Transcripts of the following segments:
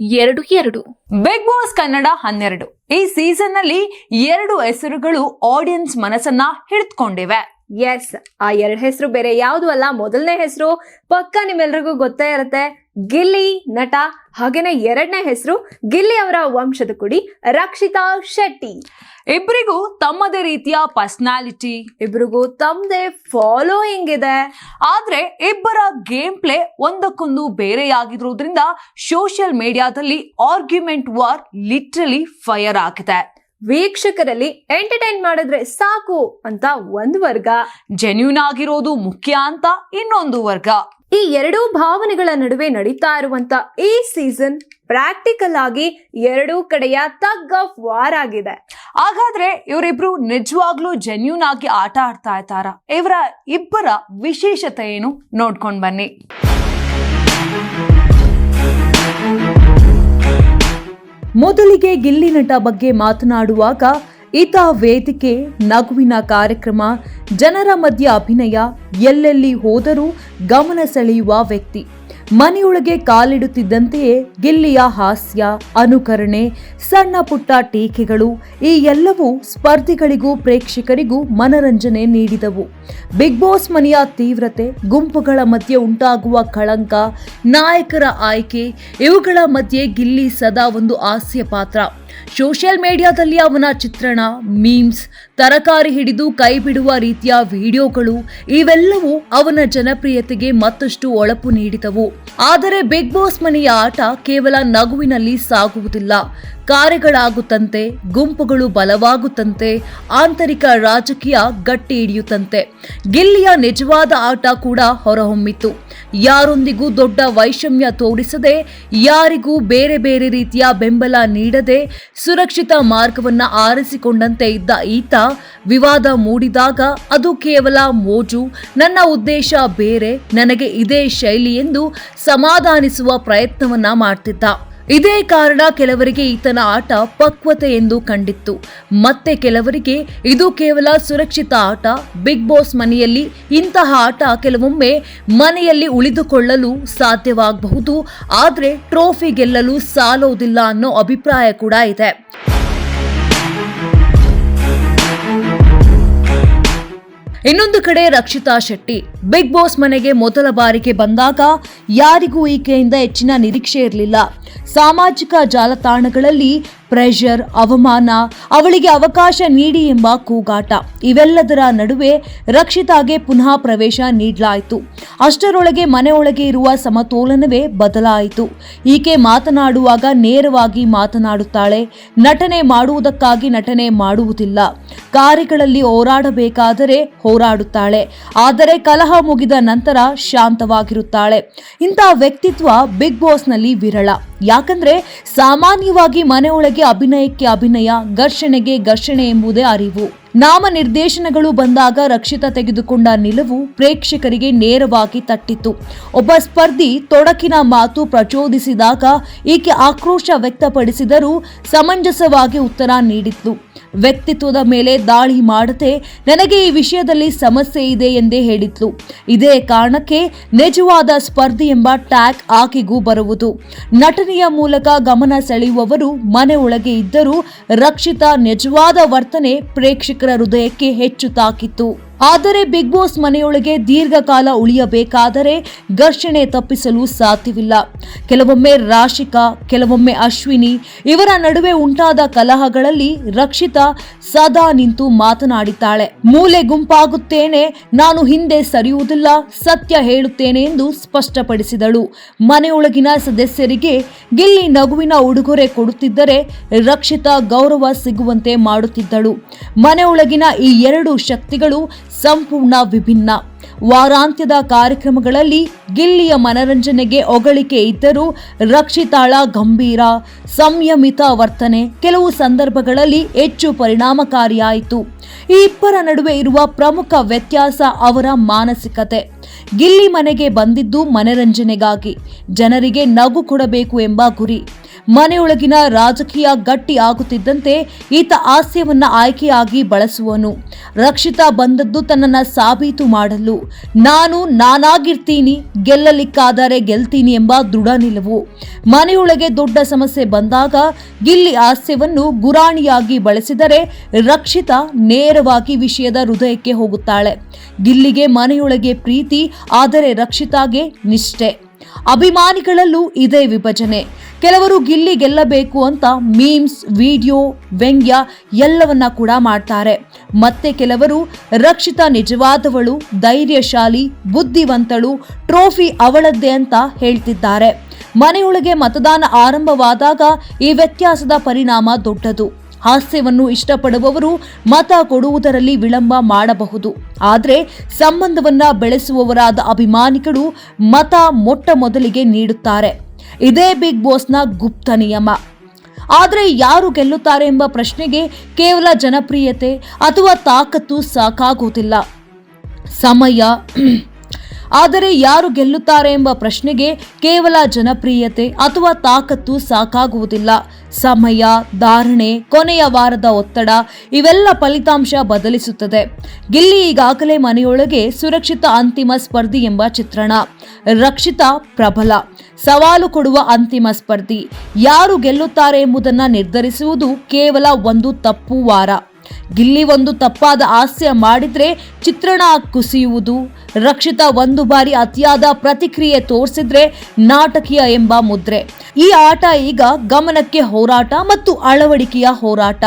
ಎರಡು ಎರಡು. Big boss Kannada ಹನ್ನೆರಡು. ಈ ಸೀಸನ್ನಲ್ಲಿ ಎರಡು ಹೆಸರುಗಳು ಆಡಿಯನ್ಸ್ ಮನಸ್ಸನ್ನ ಹಿಡಿದುಕೊಂಡಿವೆ ಎಸ್ ಆ ಎರಡು ಹೆಸರು ಬೇರೆ ಯಾವುದು ಅಲ್ಲ ಮೊದಲನೇ ಹೆಸರು ಪಕ್ಕ ನಿಮ್ಮೆಲ್ರಿಗೂ ಗೊತ್ತೇ ಇರುತ್ತೆ. ಗಿಲ್ಲಿ ನಟ ಹಾಗೇನೆ ಎರಡನೇ ಹೆಸರು ಗಿಲ್ಲಿ ಅವರ ವಂಶದ ಕುಡಿ ರಕ್ಷಿತಾ ಶೆಟ್ಟಿ. ಇಬ್ಬರಿಗೂ ತಮ್ಮದೇ ರೀತಿಯ ಪರ್ಸನಾಲಿಟಿ ಇಬ್ಬರಿಗೂ ತಮ್ಮದೇ ಫಾಲೋಯಿಂಗ್ ಇದೆ. ಆದ್ರೆ ಇಬ್ಬರ ಗೇಮ್ ಪ್ಲೇ ಒಂದಕ್ಕೊಂದು ಬೇರೆಯಾಗಿರೋದ್ರಿಂದ ಸೋಷಿಯಲ್ ಮೀಡಿಯಾದಲ್ಲಿ ಆರ್ಗ್ಯುಮೆಂಟ್ ವಾರ್ ಲಿಟ್ರಲಿ ಫೈರ್ ಆಗಿದೆ. ವೀಕ್ಷಕರಲ್ಲಿ ಎಂಟರ್ಟೈನ್ ಮಾಡಿದ್ರೆ ಸಾಕು ಅಂತ ಒಂದು ವರ್ಗ. ಜೆನ್ಯೂನ್ ಆಗಿರೋದು ಮುಖ್ಯ ಅಂತ ಇನ್ನೊಂದು ವರ್ಗ. ಈ ಎರಡೂ ಭಾವನೆಗಳ ನಡುವೆ ನಡೀತಾ ಇರುವಂತ ಈ ಸೀಸನ್ ಪ್ರಾಕ್ಟಿಕಲ್ ಆಗಿ ಎರಡೂ ಕಡೆಯ ತಗ್ ಆಫ್ ವಾರ್ ಆಗಿದೆ. ಹಾಗಾದ್ರೆ ಇವರಿಬ್ರು ನಿಜವಾಗ್ಲೂ ಜೆನ್ಯೂನ್ ಆಗಿ ಆಟ ಆಡ್ತಾ ಇರ್ತಾರ ಇವರ ಇಬ್ಬರ ವಿಶೇಷತೆ ಏನು? ನೋಡ್ಕೊಂಡ್ ಬನ್ನಿ. ಮೊದಲಿಗೆ ಗಿಲ್ಲಿ ನಟ ಬಗ್ಗೆ ಮಾತನಾಡುವಾಗ ಈತ ವೇದಿಕೆ, ನಗುವಿನ ಕಾರ್ಯಕ್ರಮ, ಜನರ ಮಧ್ಯ ಅಭಿನಯ, ಎಲ್ಲೆಲ್ಲಿ ಹೋದರೂ ಗಮನ ಸೆಳೆಯುವ ವ್ಯಕ್ತಿ. ಮನೆಯೊಳಗೆ ಕಾಲಿಡುತ್ತಿದ್ದಂತೆಯೇ ಗಿಲ್ಲಿಯ ಹಾಸ್ಯ, ಅನುಕರಣೆ, ಸಣ್ಣ ಪುಟ್ಟ ಟೀಕೆಗಳು ಈ ಎಲ್ಲವೂ ಸ್ಪರ್ಧಿಗಳಿಗೂ ಪ್ರೇಕ್ಷಕರಿಗೂ ಮನರಂಜನೆ ನೀಡಿದವು. ಬಿಗ್ ಬಾಸ್ ಮನೆಯ ತೀವ್ರತೆ, ಗುಂಪುಗಳ ಮಧ್ಯೆ ಉಂಟಾಗುವ ಕಳಂಕ, ನಾಯಕರ ಆಯ್ಕೆ, ಇವುಗಳ ಮಧ್ಯೆ ಗಿಲ್ಲಿ ಸದಾ ಒಂದು ಹಾಸ್ಯ ಪಾತ್ರ ಸೋಷಿಯಲ್ ಮೀಡಿಯಾದಲ್ಲಿ ಅವನ ಚಿತ್ರಣ, ಮೀಮ್ಸ್, ತರಕಾರಿ ಹಿಡಿದು ಕೈ ಬಿಡುವ ರೀತಿಯ ವಿಡಿಯೋಗಳು ಇವೆಲ್ಲವೂ ಅವನ ಜನಪ್ರಿಯತೆಗೆ ಮತ್ತಷ್ಟು ಒಳಪು ನೀಡಿದವು. ಆದರೆ ಬಿಗ್ ಬಾಸ್ ಮನೆಯ ಆಟ ಕೇವಲ ನಗುವಿನಲ್ಲಿ ಸಾಗುವುದಿಲ್ಲ. ಕಾರ್ಯಗಳಾಗುತ್ತಂತೆ, ಗುಂಪುಗಳು ಬಲವಾಗುತ್ತಂತೆ, ಆಂತರಿಕ ರಾಜಕೀಯ ಗಟ್ಟಿ ಹಿಡಿಯುತ್ತಂತೆ. ಗಿಲ್ಲಿಯ ನಿಜವಾದ ಆಟ ಕೂಡ ಹೊರಹೊಮ್ಮಿತು ಯಾರೊಂದಿಗೂ ದೊಡ್ಡ ವೈಷಮ್ಯ ತೋರಿಸದೆ, ಯಾರಿಗೂ ಬೇರೆ ಬೇರೆ ರೀತಿಯ ಬೆಂಬಲ ನೀಡದೆ ಸುರಕ್ಷಿತ ಮಾರ್ಗವನ್ನ ಆರಿಸಿಕೊಂಡಂತೆ ಇದ್ದ ಈತ ವಿವಾದ ಮೂಡಿದಾಗ ಅದು ಕೇವಲ ಮೋಜು, ನನ್ನ ಉದ್ದೇಶ ಬೇರೆ, ನನಗೆ ಇದೇ ಶೈಲಿ ಎಂದು ಸಮಾಧಾನಿಸುವ ಪ್ರಯತ್ನವನ್ನ ಮಾಡ್ತಿದ್ದ. ಇದೇ ಕಾರಣ ಕೆಲವರಿಗೆ ಈತನ ಆಟ ಪಕ್ವತೆ ಎಂದು ಕಂಡಿತ್ತು. ಮತ್ತೆ ಕೆಲವರಿಗೆ ಇದು ಕೇವಲ ಸುರಕ್ಷಿತ ಆಟ, ಬಿಗ್ ಬಾಸ್ ಮನೆಯಲ್ಲಿ ಇಂತಹ ಆಟ ಕೆಲವೊಮ್ಮೆ ಮನೆಯಲ್ಲಿ ಉಳಿದುಕೊಳ್ಳಲು ಸಾಧ್ಯವಾಗಬಹುದು. ಆದರೆ ಟ್ರೋಫಿ ಗೆಲ್ಲಲು ಸಾಲೋದಿಲ್ಲ ಅನ್ನೋ ಅಭಿಪ್ರಾಯ ಕೂಡ ಇದೆ. ಇನ್ನೊಂದು ಕಡೆ ರಕ್ಷಿತಾ ಶೆಟ್ಟಿ, ಬಿಗ್ ಬಾಸ್ ಮನೆಗೆ ಮೊದಲ ಬಾರಿಗೆ ಬಂದಾಗ ಯಾರಿಗೂ ಈಕೆಯಿಂದ ಹೆಚ್ಚಿನ ನಿರೀಕ್ಷೆ ಇರಲಿಲ್ಲ. ಸಾಮಾಜಿಕ ಜಾಲತಾಣಗಳಲ್ಲಿ ಪ್ರೆಷರ್, ಅವಮಾನ, ಅವಳಿಗೆ ಅವಕಾಶ ನೀಡಿ ಎಂಬ ಕೂಗಾಟ. ಇವೆಲ್ಲದರ ನಡುವೆ ರಕ್ಷಿತಾಗೆ ಪುನಃ ಪ್ರವೇಶ ನೀಡಲಾಯಿತು. ಅಷ್ಟರೊಳಗೆ ಮನೆಯೊಳಗೆ ಇರುವ ಸಮತೋಲನವೇ ಬದಲಾಯಿತು. ಈಕೆ ಮಾತನಾಡುವಾಗ ನೇರವಾಗಿ ಮಾತನಾಡುತ್ತಾಳೆ. ನಟನೆ ಮಾಡುವುದಕ್ಕಾಗಿ ನಟನೆ ಮಾಡುವುದಿಲ್ಲ. ಕಾರ್ಯಗಳಲ್ಲಿ ಹೋರಾಡಬೇಕಾದರೆ ಹೋರಾಡುತ್ತಾಳೆ. ಆದರೆ ಕಲಹ ಮುಗಿದ ನಂತರ ಶಾಂತವಾಗಿರುತ್ತಾಳೆ. ಇಂತಹ ವ್ಯಕ್ತಿತ್ವ ಬಿಗ್ ಬಾಸ್ನಲ್ಲಿ ವಿರಳ. ಯಾಕಂದ್ರೆ ಸಾಮಾನ್ಯವಾಗಿ ಮನೆಯೊಳಗೆ ಅಭಿನಯಕ್ಕೆ ಅಭಿನಯ ಘರ್ಷಣೆಗೆ ಘರ್ಷಣೆ ಎಂಬುದೇ ಅರಿವು. ನಾಮ ನಿರ್ದೇಶನಗಳು ಬಂದಾಗ ರಕ್ಷಿತ ತೆಗೆದುಕೊಂಡ ನಿಲುವು ಪ್ರೇಕ್ಷಕರಿಗೆ ನೇರವಾಗಿ ತಟ್ಟಿತ್ತು. ಒಬ್ಬ ಸ್ಪರ್ಧಿ ತೊಡಕಿನ ಮಾತು ಪ್ರಚೋದಿಸಿದಾಗ ಈಕೆ ಆಕ್ರೋಶ ವ್ಯಕ್ತಪಡಿಸಿದರೂ ಸಮಂಜಸವಾಗಿ ಉತ್ತರ ನೀಡಿತ್ತು. ವ್ಯಕ್ತಿತ್ವದ ಮೇಲೆ ದಾಳಿ ಮಾಡದೆ, ನನಗೆ ಈ ವಿಷಯದಲ್ಲಿ ಸಮಸ್ಯೆ ಇದೆ ಎಂದೇ ಹೇಳಿದ್ಲು ಇದೇ ಕಾರಣಕ್ಕೆ ನಿಜವಾದ ಸ್ಪರ್ಧಿ ಎಂಬ ಟ್ಯಾಗ್ ಆಕೆಗೂ ಬರುವುದು. ನಟನೆಯ ಮೂಲಕ ಗಮನ ಸೆಳೆಯುವವರು ಮನೆ ಒಳಗೆ ಇದ್ದರೂ ರಕ್ಷಿತಾ ನಿಜವಾದ ವರ್ತನೆ ಪ್ರೇಕ್ಷಕರ ಹೃದಯಕ್ಕೆ ಹೆಚ್ಚು ತಾಕಿತ್ತು. ಆದರೆ ಬಿಗ್ ಬಾಸ್ ಮನೆಯೊಳಗೆ ದೀರ್ಘಕಾಲ ಉಳಿಯಬೇಕಾದರೆ ಘರ್ಷಣೆ ತಪ್ಪಿಸಲು ಸಾಧ್ಯವಿಲ್ಲ. ಕೆಲವೊಮ್ಮೆ ರಾಶಿಕಾ, ಕೆಲವೊಮ್ಮೆ ಅಶ್ವಿನಿ ಇವರ ನಡುವೆ ಉಂಟಾದ ಕಲಹಗಳಲ್ಲಿ ರಕ್ಷಿತಾ ಸದಾ ನಿಂತು ಮಾತನಾಡಿದ್ದಾಳೆ. ಮೂಲೆ ಗುಂಪಾಗುತ್ತೇನೆ, ನಾನು ಹಿಂದೆ ಸರಿಯುವುದಿಲ್ಲ, ಸತ್ಯ ಹೇಳುತ್ತೇನೆ ಎಂದು ಸ್ಪಷ್ಟಪಡಿಸಿದಳು. ಮನೆಯೊಳಗಿನ ಸದಸ್ಯರಿಗೆ ಗಿಲ್ಲಿ ನಗುವಿನ ಉಡುಗೊರೆ ಕೊಡುತ್ತಿದ್ದರೆ ರಕ್ಷಿತಾ ಗೌರವ ಸಿಗುವಂತೆ ಮಾಡುತ್ತಿದ್ದಳು. ಮನೆಯೊಳಗಿನ ಈ ಎರಡು ಶಕ್ತಿಗಳು ಸಂಪೂರ್ಣ ವಿಭಿನ್ನ. ವಾರಾಂತ್ಯದ ಕಾರ್ಯಕ್ರಮಗಳಲ್ಲಿ ಗಿಲ್ಲಿಯ ಮನರಂಜನೆಗೆ ಒಗಳಿಕೆ ಇದ್ದರೂ ರಕ್ಷಿತಾಳ ಗಂಭೀರ. ಸಂಯಮಿತ ವರ್ತನೆ. ಕೆಲವು ಸಂದರ್ಭಗಳಲ್ಲಿ ಹೆಚ್ಚು ಪರಿಣಾಮಕಾರಿಯಾಯಿತು. ಈ ಇಬ್ಬರ ನಡುವೆ ಇರುವ ಪ್ರಮುಖ ವ್ಯತ್ಯಾಸ ಅವರ ಮಾನಸಿಕತೆ. ಗಿಲ್ಲಿ ಮನೆಗೆ ಬಂದಿದ್ದು ಮನರಂಜನೆಗಾಗಿ. ಜನರಿಗೆ ನಗು ಕೊಡಬೇಕು ಎಂಬ ಗುರಿ. ಮನೆಯೊಳಗಿನ ರಾಜಕೀಯ ಗಟ್ಟಿ ಆಗುತ್ತಿದ್ದಂತೆ ಈತ ಆಸ್ಯವನ್ನ ಆಯ್ಕೆಯಾಗಿ ಬಳಸುವನು. ರಕ್ಷಿತಾ ಬಂದದ್ದು ತನ್ನನ್ನ ಸಾಬೀತು ಮಾಡಲು. ನಾನು ನಾನಾಗಿರ್ತೀನಿ, ಗೆಲ್ಲಲಿಕ್ಕಾದರೆ ಗೆಲ್ತೀನಿ ಎಂಬ ದೃಢ ನಿಲುವು. ಮನೆಯೊಳಗೆ ದೊಡ್ಡ ಸಮಸ್ಯೆ ಬಂದಾಗ ಗಿಲ್ಲಿ ಆಸ್ಯವನ್ನು ಗುರಾಣಿಯಾಗಿ ಬಳಸಿದರೆ ರಕ್ಷಿತ ನೇರವಾಗಿ ವಿಷಯದ ಹೃದಯಕ್ಕೆ ಹೋಗುತ್ತಾಳೆ. ಗಿಲ್ಲಿಗೆ ಮನೆಯೊಳಗೆ ಪ್ರೀತಿ, ಆದರೆ ರಕ್ಷಿತಾಗೆ ನಿಷ್ಠೆ. ಅಭಿಮಾನಿಗಳಲ್ಲೂ ಇದೇ ವಿಭಜನೆ. ಕೆಲವರು ಗಿಲ್ಲಿ ಗೆಲ್ಲಬೇಕು ಅಂತ ಮೀಮ್ಸ್, ವಿಡಿಯೋ, ವ್ಯಂಗ್ಯ ಎಲ್ಲವನ್ನ ಕೂಡ ಮಾಡ್ತಾರೆ. ಮತ್ತೆ ಕೆಲವರು ರಕ್ಷಿತ ನಿಜವಾದವಳು, ಧೈರ್ಯಶಾಲಿ, ಬುದ್ಧಿವಂತಳು, ಟ್ರೋಫಿ ಅವಳದ್ದೇ ಅಂತ ಹೇಳ್ತಿದ್ದಾರೆ. ಮನೆಯೊಳಗೆ ಮತದಾನ ಆರಂಭವಾದಾಗ ಈ ವ್ಯತ್ಯಾಸದ ಪರಿಣಾಮ ದೊಡ್ಡದು. ಹಾಸ್ಯವನ್ನು ಇಷ್ಟಪಡುವವರು ಮತ ಕೊಡುವುದರಲ್ಲಿ ವಿಳಂಬ ಮಾಡಬಹುದು. ಆದರೆ ಸಂಬಂಧವನ್ನ ಬೆಳೆಸುವವರಾದ ಅಭಿಮಾನಿಗಳು ಮತ ಮೊಟ್ಟ ಮೊದಲಿಗೆ ನೀಡುತ್ತಾರೆ. ಇದೇ ಬಿಗ್ ಬಾಸ್ನ ಗುಪ್ತ ನಿಯಮ. ಆದರೆ ಯಾರು ಗೆಲ್ಲುತ್ತಾರೆ ಎಂಬ ಪ್ರಶ್ನೆಗೆ ಕೇವಲ ಜನಪ್ರಿಯತೆ ಅಥವಾ ತಾಕತ್ತು ಸಾಕಾಗುವುದಿಲ್ಲ. ಸಮಯ ಆದರೆ ಯಾರು ಗೆಲ್ಲುತ್ತಾರೆ ಎಂಬ ಪ್ರಶ್ನೆಗೆ ಕೇವಲ ಜನಪ್ರಿಯತೆ ಅಥವಾ ತಾಕತ್ತು ಸಾಕಾಗುವುದಿಲ್ಲ. ಸಮಯ, ಧಾರಣೆ, ಕೊನೆಯ ವಾರದ ಒತ್ತಡ ಇವೆಲ್ಲ ಫಲಿತಾಂಶ ಬದಲಿಸುತ್ತದೆ. ಗಿಲ್ಲಿ ಈಗಾಗಲೇ ಮನೆಯೊಳಗೆ ಸುರಕ್ಷಿತ ಅಂತಿಮ ಸ್ಪರ್ಧಿ ಎಂಬ ಚಿತ್ರಣ. ರಕ್ಷಿತ, ಪ್ರಬಲ. ಸವಾಲು ಕೊಡುವ ಅಂತಿಮ ಸ್ಪರ್ಧಿ. ಯಾರು ಗೆಲ್ಲುತ್ತಾರೆ ಎಂಬುದನ್ನು ನಿರ್ಧರಿಸುವುದು ಕೇವಲ ಒಂದು ತಪ್ಪು ವಾರ. ಗಿಲ್ಲಿ ಒಂದು ತಪ್ಪಾದ ಹಾಸ್ಯ ಮಾಡಿದ್ರೆ ಚಿತ್ರಣ ಕುಸಿಯುವುದು. ರಕ್ಷಿತ ಒಂದು ಬಾರಿ ಅತಿಯಾದ ಪ್ರತಿಕ್ರಿಯೆ ತೋರಿಸಿದ್ರೆ ನಾಟಕೀಯ ಎಂಬ ಮುದ್ರೆ. ಈ ಆಟ ಈಗ ಗಮನಕ್ಕೆ ಹೋರಾಟ ಮತ್ತು ಅಳವಡಿಕೆಯ ಹೋರಾಟ.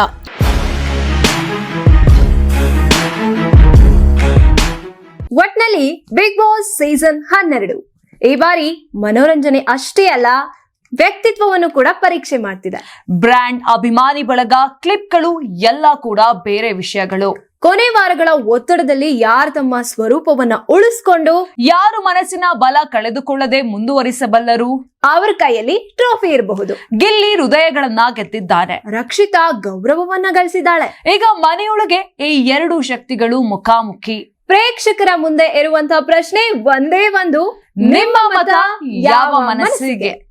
ಒಟ್ನಲ್ಲಿ ಬಿಗ್ ಬಾಸ್ ಸೀಸನ್ ಹನ್ನೆರಡು. ಈ ಬಾರಿ ಮನೋರಂಜನೆ ಅಷ್ಟೇ ಅಲ್ಲ ವ್ಯಕ್ತಿತ್ವವನ್ನು ಕೂಡ ಪರೀಕ್ಷೆ ಮಾಡ್ತಿದೆ. ಬ್ರ್ಯಾಂಡ್ ಅಭಿಮಾನಿ ಬಳಗ ಕ್ಲಿಪ್ಗಳು ಎಲ್ಲ ಕೂಡ ಬೇರೆ ವಿಷಯಗಳು. ಕೊನೆ ವಾರಗಳ ಒತ್ತಡದಲ್ಲಿ ಯಾರು ತಮ್ಮ ಸ್ವರೂಪವನ್ನ ಉಳಿಸ್ಕೊಂಡು? ಯಾರು ಮನಸ್ಸಿನ ಬಲ ಕಳೆದುಕೊಳ್ಳದೆ ಮುಂದುವರಿಸಬಲ್ಲರು? ಅವರ ಕೈಯಲ್ಲಿ ಟ್ರೋಫಿ ಇರಬಹುದು. ಗಿಲ್ಲಿ ಹೃದಯಗಳನ್ನ ಗೆದ್ದಿದ್ದಾರೆ ರಕ್ಷಿತಾ ಗೌರವವನ್ನ ಗಳಿಸಿದ್ದಾಳೆ. ಈಗ ಮನೆಯೊಳಗೆ ಈ ಎರಡು ಶಕ್ತಿಗಳು ಮುಖಾಮುಖಿ. ಪ್ರೇಕ್ಷಕರ ಮುಂದೆ ಇರುವಂತಹ ಪ್ರಶ್ನೆ ಒಂದೇ ಒಂದು ನಿಮ್ಮ ಮತ ಯಾವ ಮನಸ್ಸಿಗೆ?